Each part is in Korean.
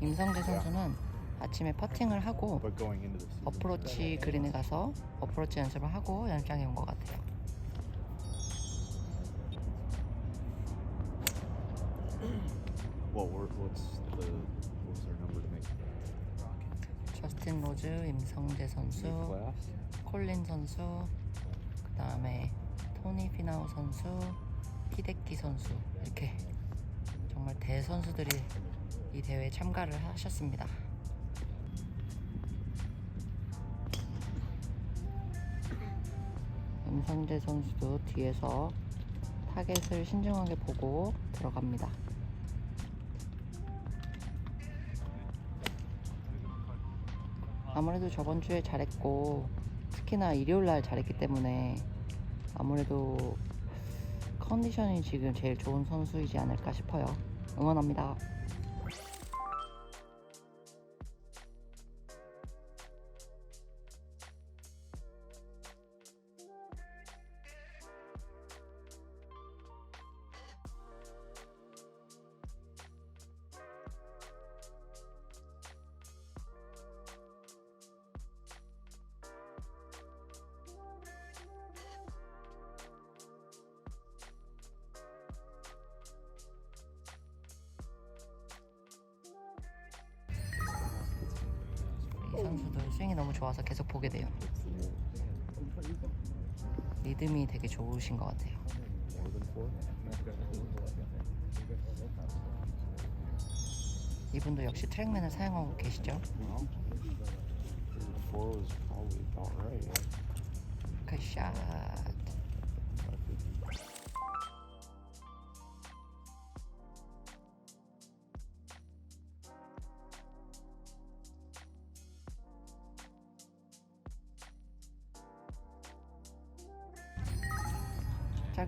임성재 선수는 아침에 퍼팅을 하고. 어프로치 그린에 가서 어프로치 연습을 하고 연장에 온 것 같아요. 저스틴 로즈, 임성재 선수? 콜린 선수, 그 다음에 토니 피나우 선수, 히데키 선수 이렇게 정말 대선수들이 이 대회에 참가를 하셨습니다. 임성재 선수도 뒤에서 타겟을 신중하게 보고 들어갑니다. 아무래도 저번 주에 잘했고 특히나 일요일 날 잘했기 때문에 아무래도 컨디션이 지금 제일 좋은 선수이지 않을까 싶어요. 응원합니다. 너무 좋아서 계속 보게 돼요. 리듬이 되게 좋으신 것 같아요. 이분도 역시 트랙맨을 사용하고 계시죠? 굿샷.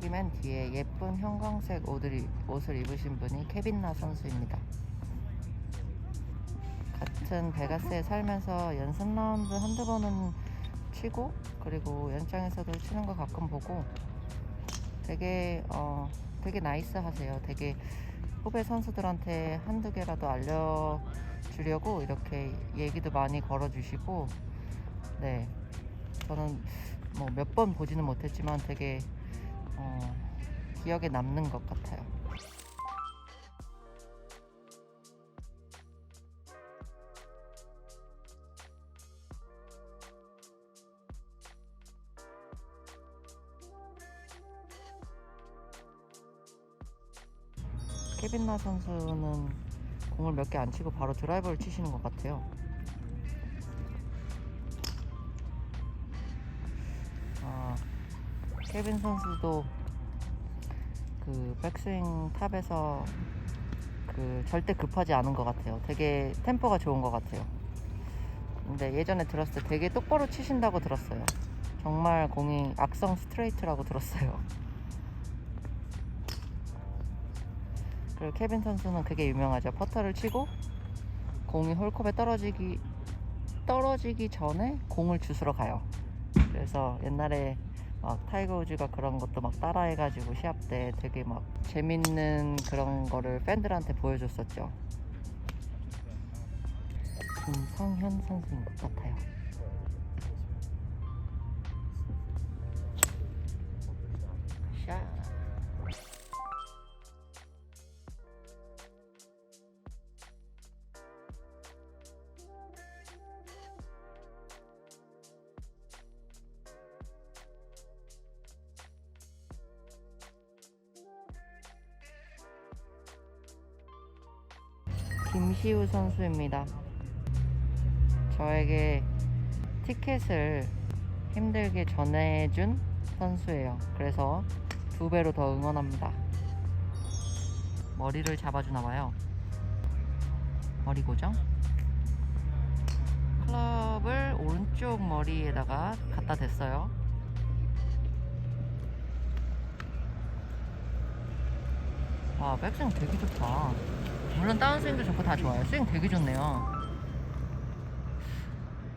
저기 맨 뒤에 예쁜 형광색 옷을, 입- 옷을 입으신 분이 케빈나 선수입니다. 같은 베가스에 살면서 연습 라운드 한두 번은 치고 그리고 연장에서도 치는 거 가끔 보고 되게 어 되게 나이스 하세요. 되게 후배 선수들한테 한두 개라도 알려주려고 이렇게 얘기도 많이 걸어주시고 네 저는 뭐 몇 번 보지는 못했지만 되게 어, 기억에 남는 것 같아요. 케빈나 선수는 공을 몇 개 안 치고 바로 드라이버를 치시는 것 같아요. 케빈 선수도 그 백스윙 탑에서 그 절대 급하지 않은 것 같아요. 되게 템포가 좋은 것 같아요. 근데 예전에 들었을 때 되게 똑바로 치신다고 들었어요. 정말 공이 악성 스트레이트라고 들었어요. 그리고 케빈 선수는 그게 유명하죠. 퍼터를 치고 공이 홀컵에 떨어지기 떨어지기 전에 공을 주스러 가요. 그래서 옛날에 막 타이거 우즈가 그런 것도 막 따라해가지고 시합 때 되게 막 재밌는 그런 거를 팬들한테 보여줬었죠. 김성현 선수인 것 같아요. 김시우 선수입니다. 저에게 티켓을 힘들게 전해준 선수예요. 그래서 두 배로 더 응원합니다. 머리를 잡아주나 봐요. 머리 고정. 클럽을 오른쪽 머리에다가 갖다 댔어요. 와, 백스윙 되게 좋다. 물론 다운스윙도 좋고 다 좋아요. 스윙 되게 좋네요.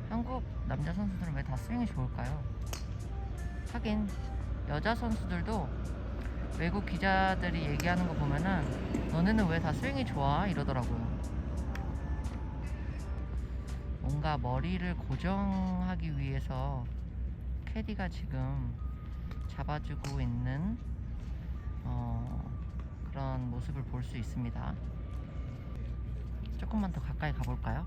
한국 남자 선수들은 왜 다 스윙이 좋을까요? 하긴 여자 선수들도 외국 기자들이 얘기하는 거 보면은 너네는 왜 다 스윙이 좋아? 이러더라고요. 뭔가 머리를 고정하기 위해서 캐디가 지금 잡아주고 있는 어, 그런 모습을 볼 수 있습니다. 조금만 더 가까이 가볼까요?